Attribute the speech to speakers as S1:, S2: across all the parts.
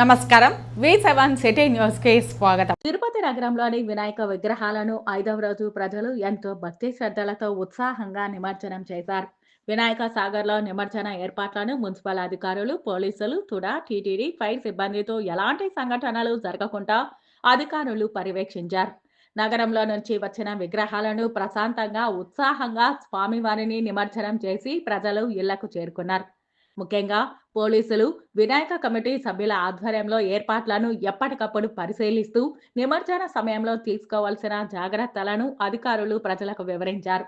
S1: నమస్కారం. వి seven city న్యూస్కి స్వాగతం.
S2: తిరుపతి నగరంలోని వినాయక విగ్రహాలను ఐదవ రోజు ప్రజలు ఎంతో భక్తి శ్రద్ధలతో ఉత్సాహంగా నిమజ్జనం చేశారు. వినాయక సాగర్లో నిమజ్జన ఏర్పాట్లను మున్సిపల్ అధికారులు పోలీసులు తుడా టీటీడీ ఫైర్ సిబ్బందితో ఎలాంటి సంఘటనలు జరగకుండా అధికారులు పర్యవేక్షించారు. నగరంలో నుంచి వచ్చిన విగ్రహాలను ప్రశాంతంగా ఉత్సాహంగా స్వామివారిని నిమజ్జనం చేసి ప్రజలు ఇళ్ళకు చేరుకున్నారు. ముఖ్యంగా పోలీసులు వినాయక కమిటీ సభ్యుల ఆధ్వర్యంలో ఏర్పాట్లను ఎప్పటికప్పుడు పరిశీలిస్తూ నిమజ్జన సమయంలో తీసుకోవాల్సిన జాగ్రత్తలను అధికారులు ప్రజలకు వివరించారు.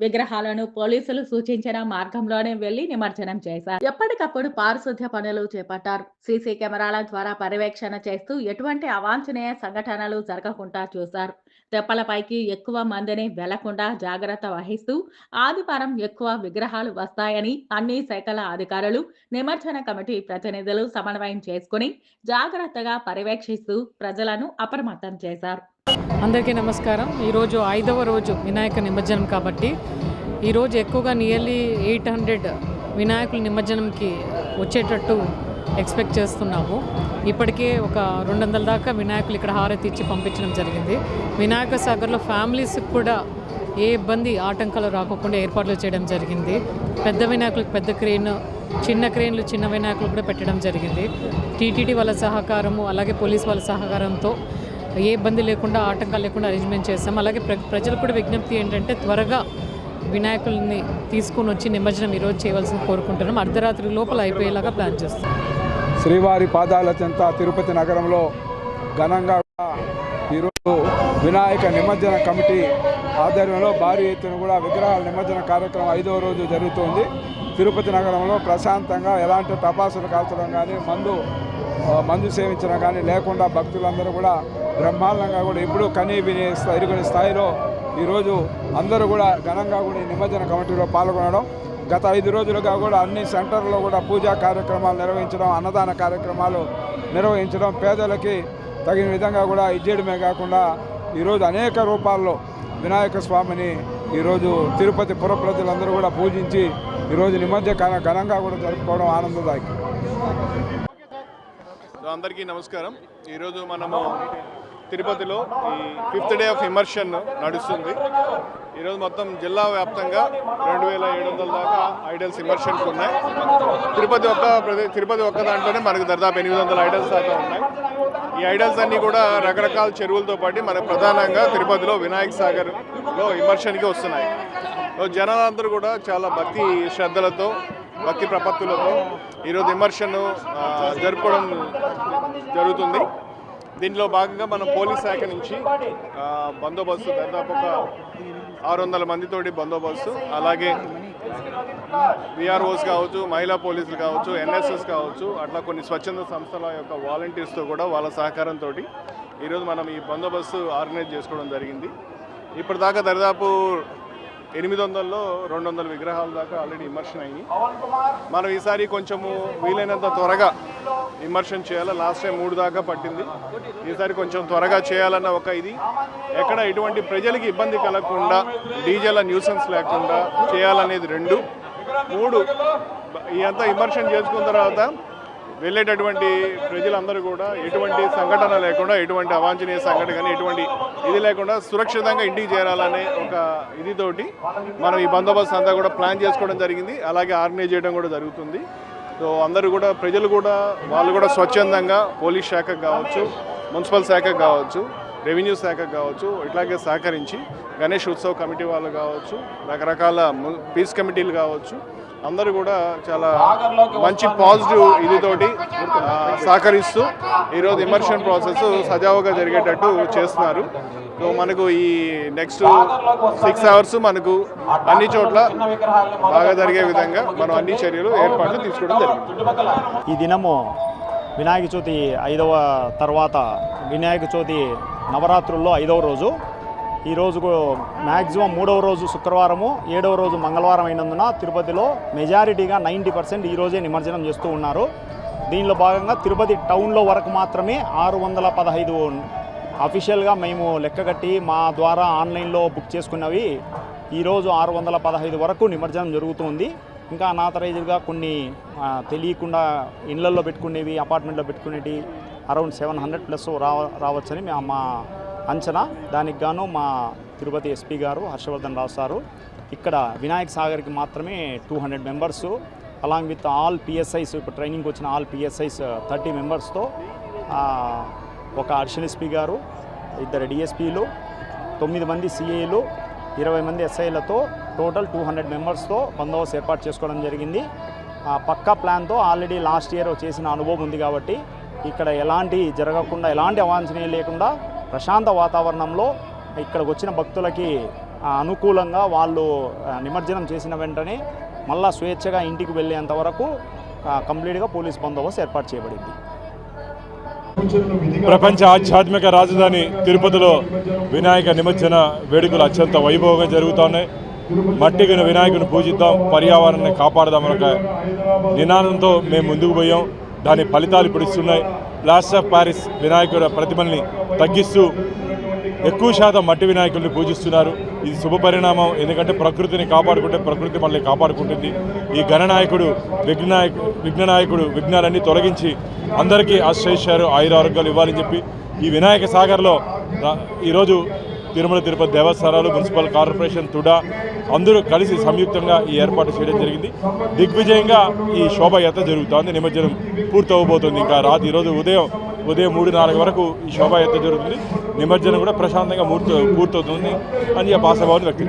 S2: విగ్రహాలను పోలీసులు సూచించిన మార్గంలోనే వెళ్ళి నిమజ్జనం చేశారు. ఎప్పటికప్పుడు పారిశుద్ధ్య పనులు చేపట్టారు. సీసీ కెమెరాల ద్వారా పర్యవేక్షణ చేస్తూ ఎటువంటి అవాంఛనీయ సంఘటనలు జరగకుండా చూశారు. తెప్పలపైకి ఎక్కువ మందిని వెళ్ళకుండా జాగ్రత్త వహిస్తూ ఆదివారం ఎక్కువ విగ్రహాలు వస్తాయని అన్ని శాఖల అధికారులు నిమజ్జన కమిటీ ప్రతినిధులు సమన్వయం చేసుకుని జాగ్రత్తగా పర్యవేక్షిస్తూ ప్రజలను అప్రమత్తం చేశారు.
S3: అందరికీ నమస్కారం. ఈరోజు ఐదవ రోజు వినాయక నిమజ్జనం కాబట్టి ఈరోజు ఎక్కువగా నియర్లీ ఎయిట్ హండ్రెడ్ వినాయకుల నిమజ్జనంకి వచ్చేటట్టు ఎక్స్పెక్ట్ చేస్తున్నాము. ఇప్పటికే ఒక రెండు వందల దాకా వినాయకులు ఇక్కడ హారతి ఇచ్చి పంపించడం జరిగింది. వినాయక సాగర్లో ఫ్యామిలీస్కి కూడా ఏ ఇబ్బంది ఆటంకాలు రాకుండా ఏర్పాట్లు చేయడం జరిగింది. పెద్ద వినాయకులకు పెద్ద క్రేన్ చిన్న క్రేన్లు చిన్న వినాయకులు కూడా పెట్టడం జరిగింది. టీటీడీ వాళ్ళ సహకారము అలాగే పోలీస్ వాళ్ళ సహకారంతో ఏ ఇబ్బంది లేకుండా ఆటంకాలు లేకుండా అరేంజ్మెంట్ చేస్తాం అలాగే ప్ర ప్రజలకు కూడా విజ్ఞప్తి ఏంటంటే త్వరగా వినాయకుల్ని తీసుకొని వచ్చి నిమజ్జనం ఈరోజు చేయవలసిన కోరుకుంటున్నాం. అర్ధరాత్రి లోపల అయిపోయేలాగా ప్లాన్ చేస్తాం.
S4: శ్రీవారి పాదాల చెంత తిరుపతి నగరంలో ఘనంగా ఈరోజు వినాయక నిమజ్జన కమిటీ ఆధ్వర్యంలో భారీ ఎత్తున కూడా విగ్రహాల నిమజ్జన కార్యక్రమం ఐదవ రోజు జరుగుతోంది. తిరుపతి నగరంలో ప్రశాంతంగా ఎలాంటి టపాసులు కాల్చడం కానీ మందు మందు సేవించడం కానీ లేకుండా భక్తులందరూ కూడా బ్రహ్మాండంగా కూడా ఎప్పుడూ కనీ విని ఎరుగని స్థాయిలో ఈరోజు అందరూ కూడా ఘనంగా కూడా ఈ నిమజ్జన కమిటీలో పాల్గొనడం గత ఐదు రోజులుగా కూడా అన్ని సెంటర్లో కూడా పూజా కార్యక్రమాలు నిర్వహించడం అన్నదాన కార్యక్రమాలు నిర్వహించడం పేదలకి తగిన విధంగా కూడా ఇచ్చేయడమే కాకుండా ఈరోజు అనేక రూపాల్లో వినాయక స్వామిని ఈరోజు తిరుపతి పురప్రజలందరూ కూడా పూజించి ఈరోజు నిమజ్జన ఘనంగా కూడా జరుపుకోవడం ఆనందదాయకం.
S5: అందరికీ నమస్కారం. ఈరోజు మనము తిరుపతిలో ఈ ఫిఫ్త్ డే ఆఫ్ ఇమర్షన్ నడుస్తుంది. ఈరోజు మొత్తం జిల్లా వ్యాప్తంగా రెండు వేల ఏడు వందల దాకా ఐడల్స్ ఇమర్షన్స్ ఉన్నాయి. తిరుపతి ఒక్క ప్రదే తిరుపతి ఒక్క దాంట్లోనే మనకు దాదాపు ఎనిమిది వందల ఐడల్స్ దాకా ఉన్నాయి. ఈ ఐడల్స్ అన్నీ కూడా రకరకాల చెరువులతో పాటు మనకు ప్రధానంగా తిరుపతిలో వినాయక సాగర్లో ఇమర్షన్కి వస్తున్నాయి. జనాలందరూ కూడా చాలా భక్తి శ్రద్ధలతో భక్తి ప్రపత్తులతో ఈరోజు విమర్శను జరుపుకోవడం జరుగుతుంది. దీనిలో భాగంగా మనం పోలీస్ శాఖ నుంచి బందోబస్తు దాదాపు ఒక ఆరు వందల మందితోటి బందోబస్తు అలాగే విఆర్ఓస్ కావచ్చు మహిళా పోలీసులు కావచ్చు ఎన్ఎస్ఎస్ కావచ్చు అట్లా కొన్ని స్వచ్ఛంద సంస్థల యొక్క వాలంటీర్స్తో కూడా వాళ్ళ సహకారంతో ఈరోజు మనం ఈ బందోబస్తు ఆర్గనైజ్ చేసుకోవడం జరిగింది. ఇప్పటిదాకా దరిదాపు ఎనిమిది వందల్లో రెండు వందల విగ్రహాల దాకా ఆల్రెడీ ఇమర్షన్ అయ్యి మనం ఈసారి కొంచెము వీలైనంత త్వరగా ఇమర్షన్ చేయాలి? లాస్ట్ టైం మూడు దాకా పట్టింది. ఈసారి కొంచెం త్వరగా చేయాలన్న ఒక ఇది. ఎక్కడ ఎటువంటి ప్రజలకి ఇబ్బంది కలగకుండా డీజేల న్యూసెన్స్ లేకుండా చేయాలనేది రెండు. మూడు ఇదంతా అంతా చేసుకున్న తర్వాత వెళ్ళేటటువంటి ప్రజలందరూ కూడా ఎటువంటి సంఘటన లేకుండా ఎటువంటి అవాంఛనీయ సంఘటన కానీ ఎటువంటి ఇది లేకుండా సురక్షితంగా ఇంటికి చేరాలనే ఒక ఇదితోటి మనం ఈ బందోబస్తు అంతా కూడా ప్లాన్ చేసుకోవడం జరిగింది. అలాగే ఆర్గనైజ్ చేయడం కూడా జరుగుతుంది. సో అందరూ కూడా ప్రజలు కూడా వాళ్ళు కూడా స్వచ్ఛందంగా పోలీస్ శాఖకు కావచ్చు మున్సిపల్ శాఖకు కావచ్చు రెవెన్యూ శాఖకు కావచ్చు ఇట్లాగే సహకరించి గణేష్ ఉత్సవ్ కమిటీ వాళ్ళు కావచ్చు రకరకాల పీస్ కమిటీలు కావచ్చు అందరూ కూడా చాలా మంచి పాజిటివ్ ఇదితోటి సహకరిస్తూ ఈరోజు ఇమర్షన్ ప్రాసెస్ సజావుగా జరిగేటట్టు చేస్తున్నారు. సో మనకు ఈ నెక్స్ట్ సిక్స్ అవర్స్ మనకు అన్ని చోట్ల బాగా జరిగే విధంగా మనం అన్ని చర్యలు ఏర్పాట్లు తీసుకోవడం జరిగింది.
S6: ఈ దినము వినాయక చవితి ఐదవ తర్వాత వినాయక చవితి నవరాత్రుల్లో ఐదవ రోజు. ఈ రోజుకు మ్యాక్సిమం మూడవ రోజు శుక్రవారము ఏడవ రోజు మంగళవారం అయినందున తిరుపతిలో మెజారిటీగా నైంటీ పర్సెంట్ ఈరోజే నిమజ్జనం చేస్తూ ఉన్నారు. దీనిలో భాగంగా తిరుపతి టౌన్లో వరకు మాత్రమే ఆరు వందల పదహైదు అఫీషియల్గా మేము లెక్కగట్టి మా ద్వారా ఆన్లైన్లో బుక్ చేసుకున్నవి ఈరోజు ఆరు వందల పదహైదు వరకు నిమజ్జనం జరుగుతుంది. ఇంకా అనాథరైజ్డ్గా కొన్ని తెలియకుండా ఇళ్ళల్లో పెట్టుకునేవి అపార్ట్మెంట్లో పెట్టుకునేవి అరౌండ్ సెవెన్ హండ్రెడ్ ప్లస్ రావ రావచ్చని మా మా అంచనా. దానికి గాను మా తిరుపతి ఎస్పీ గారు హర్షవర్ధన్ రావు సారు ఇక్కడ వినాయక్ సాగర్కి మాత్రమే two hundred members along with all PSIs ఇప్పుడు ట్రైనింగ్కి వచ్చిన ఆల్ పిఎస్ఐస్ థర్టీ మెంబర్స్తో ఒక అడిషనల్ ఎస్పీ గారు ఇద్దరు డిఎస్పీలు తొమ్మిది మంది సిఐలు ఇరవై మంది ఎస్ఐలతో టోటల్ టూ హండ్రెడ్ మెంబర్స్తో బందోబస్తు ఏర్పాటు చేసుకోవడం జరిగింది. ఆ పక్కా ప్లాన్తో ఆల్రెడీ లాస్ట్ ఇయర్ చేసిన అనుభవం ఉంది కాబట్టి ఇక్కడ ఎలాంటి జరగకుండా ఎలాంటి అవాంఛనీయం లేకుండా ప్రశాంత వాతావరణంలో ఇక్కడికి వచ్చిన భక్తులకి అనుకూలంగా వాళ్ళు నిమజ్జనం చేసిన వెంటనే మళ్ళా స్వేచ్ఛగా ఇంటికి వెళ్ళేంత వరకు కంప్లీట్గా పోలీస్ బందోబస్తు ఏర్పాటు చేయబడింది.
S7: ప్రపంచ ఆధ్యాత్మిక రాజధాని తిరుపతిలో వినాయక నిమజ్జన వేడుకలు అత్యంత వైభవంగా జరుగుతున్నాయి. మట్టిగిన వినాయకుని పూజిద్దాం పర్యావరణాన్ని కాపాడదాం ఒక నినాదంతో మేము ముందుకు పోయాం. దాని ఫలితాలు ఇప్పుడు ఇస్తున్నాయి. ప్లాస్టర్ ఆఫ్ ప్యారిస్ వినాయకుడి ప్రతిమల్ని తగ్గిస్తూ ఎక్కువ శాతం మట్టి వినాయకుల్ని పూజిస్తున్నారు. ఇది శుభ పరిణామం. ఎందుకంటే ప్రకృతిని కాపాడుకుంటే ప్రకృతి మళ్ళీ కాపాడుకుంటుంది. ఈ గణనాయకుడు విఘ్నాయకు విఘ్ననాయకుడు విఘ్నాలన్నీ తొలగించి అందరికీ ఆశ్రయించారు. ఆయురారోగ్యాలు ఇవ్వాలని చెప్పి ఈ వినాయక సాగర్లో ఈరోజు తిరుమల తిరుపతి దేవస్థానాలు మున్సిపల్ కార్పొరేషన్ తుడా అందరూ కలిసి సంయుక్తంగా ఈ ఏర్పాటు చేయడం జరిగింది. దిగ్విజయంగా ఈ శోభయాత్ర జరుగుతోంది. నిమజ్జనం పూర్తవబోతుంది. ఇంకా రాత్రి ఈరోజు ఉదయం ఉదయం మూడు నాలుగు వరకు ఈ శోభాయాత్ర జరుగుతుంది. నిమజ్జనం కూడా ప్రశాంతంగా పూర్తి పూర్తవుతుంది అని చెప్పి ఆశాభావం వ్యక్తం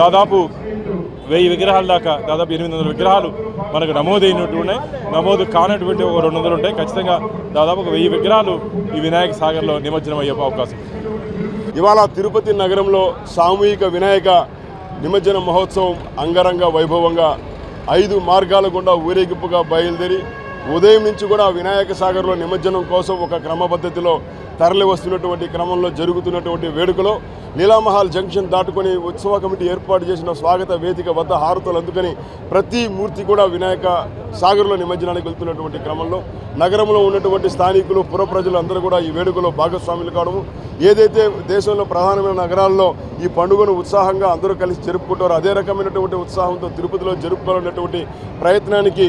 S7: దాదాపు వెయ్యి విగ్రహాల దాకా దాదాపు ఎనిమిది వందల విగ్రహాలు మనకు నమోదైనట్టు ఉన్నాయి. నమోదు కానటువంటి ఒక రెండు వందలు ఉంటాయి. ఖచ్చితంగా దాదాపు ఒక వెయ్యి విగ్రహాలు ఈ వినాయక సాగర్లో నిమజ్జనం అయ్యే అవకాశం
S8: ఇవాళ తిరుపతి నగరంలో సామూహిక వినాయక నిమజ్జన మహోత్సవం అంగరంగ వైభవంగా ఐదు మార్గాల గుండా ఊరేగింపుగా బయలుదేరి ఉదయం నుంచి కూడా వినాయక సాగర్లో నిమజ్జనం కోసం ఒక క్రమపద్ధతిలో తరలి వస్తున్నటువంటి క్రమంలో జరుగుతున్నటువంటి వేడుకలో నీలామహాల్ జంక్షన్ దాటుకొని ఉత్సవ కమిటీ ఏర్పాటు చేసిన స్వాగత వేదిక వద్ద హారతులు అందుకని ప్రతి మూర్తి కూడా వినాయక సాగర్లో నిమజ్జనానికి వెళ్తున్నటువంటి క్రమంలో నగరంలో ఉన్నటువంటి స్థానికులు పుర ప్రజలు అందరూ కూడా ఈ వేడుకలో భాగస్వాములు కావడము. ఏదైతే దేశంలో ప్రధానమైన నగరాల్లో ఈ పండుగను ఉత్సాహంగా అందరూ కలిసి జరుపుకుంటారో అదే రకమైనటువంటి ఉత్సాహంతో తిరుపతిలో జరుపుకోవాలన్నటువంటి ప్రయత్నానికి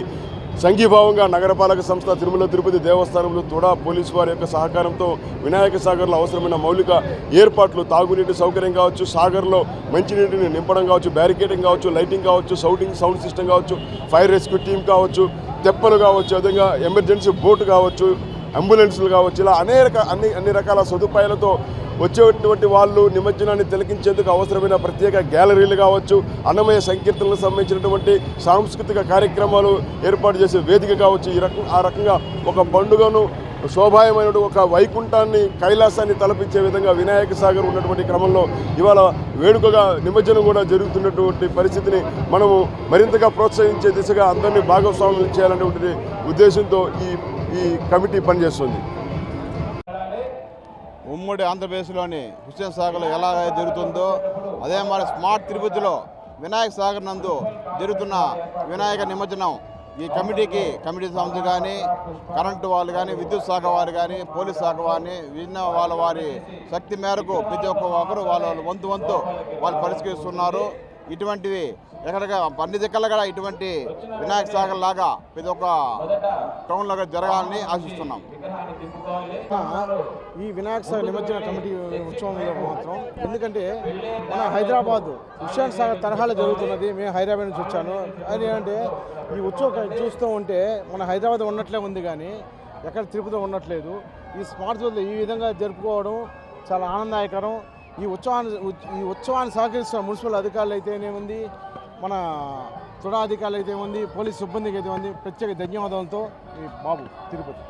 S8: సంఘీభావంగా నగరపాలక సంస్థ తిరుమల తిరుపతి దేవస్థానంలో తుడా పోలీసు వారి యొక్క సహకారంతో వినాయక సాగర్లో అవసరమైన మౌలిక ఏర్పాట్లు తాగునీటి సౌకర్యం కావచ్చు సాగర్లో మంచినీటిని నింపడం కావచ్చు బ్యారికేడింగ్ కావచ్చు లైటింగ్ కావచ్చు సౌటింగ్ సౌండ్ సిస్టమ్ కావచ్చు ఫైర్ రెస్క్యూ టీం కావచ్చు తెప్పలు కావచ్చు అదేవిధంగా ఎమర్జెన్సీ బోటు కావచ్చు అంబులెన్సులు కావచ్చు ఇలా అనేక అన్ని అన్ని రకాల సదుపాయాలతో వచ్చేటువంటి వాళ్ళు నిమజ్జనాన్ని తిలకించేందుకు అవసరమైన ప్రత్యేక గ్యాలరీలు కావచ్చు అన్నమయ సంకీర్తనలకు సంబంధించినటువంటి సాంస్కృతిక కార్యక్రమాలు ఏర్పాటు చేసే వేదిక కావచ్చు. ఈ రకం ఆ రకంగా ఒక పండుగను శోభాయమైన ఒక వైకుంఠాన్ని కైలాసాన్ని తలపించే విధంగా వినాయక సాగర్ ఉన్నటువంటి క్రమంలో ఇవాళ వేడుకగా నిమజ్జనం కూడా జరుగుతున్నటువంటి పరిస్థితిని మనము మరింతగా ప్రోత్సహించే దిశగా అందరినీ భాగస్వామ్యం చేయాలనేటువంటి ఉద్దేశంతో ఈ ఈ కమిటీ పనిచేస్తుంది.
S9: ఉమ్మడి ఆంధ్రప్రదేశ్లోని హుస్సేన్ సాగర్లో ఎలా జరుగుతుందో అదే మరి స్మార్ట్ తిరుపతిలో వినాయక సాగర్ నందు జరుగుతున్న వినాయక నిమజ్జనం. ఈ కమిటీకి కమిటీ సంస్థ కానీ కరెంటు వాళ్ళు కానీ విద్యుత్ శాఖ వారు కానీ పోలీస్ శాఖ వారిని విన్న వాళ్ళ వారి శక్తి మేరకు ప్రతి ఒక్క ఒకరు వాళ్ళ వంతు వంతు వాళ్ళు పరిష్కరిస్తున్నారు. ఇటువంటివి ఎక్కడిగా అన్ని దిక్కల కూడా ఇటువంటి వినాయక సాగర్ లాగా ప్రతి ఒక్క టౌన్లో కూడా జరగాలని ఆశిస్తున్నాం.
S10: ఈ వినాయక సాగర్ నిమజ్జన కమిటీ ఉత్సవంలో మాత్రం. ఎందుకంటే మన హైదరాబాద్ హుషాన్ సాగర్ తరహాలో జరుగుతున్నది. మేము హైదరాబాద్ నుంచి వచ్చాను. అది ఏంటంటే ఈ ఉత్సవం చూస్తూ ఉంటే మన హైదరాబాద్ ఉన్నట్లే ఉంది కానీ ఎక్కడ తిరుపతి ఉండట్లేదు ఈ స్మార్ట్ జోన్లో ఈ విధంగా జరుపుకోవడం చాలా ఆనందదాయకరం. ఈ ఉత్సవాన్ని ఈ ఉత్సవాన్ని సహకరిస్తున్న మున్సిపల్ అధికారులు అయితేనేముంది మన తుడా అధికారులు అయితే ఉంది పోలీస్ సిబ్బందికి అయితే ఉంది. ప్రత్యేక ధన్యవాదాలతో ఈ బాబు తిరుపతి.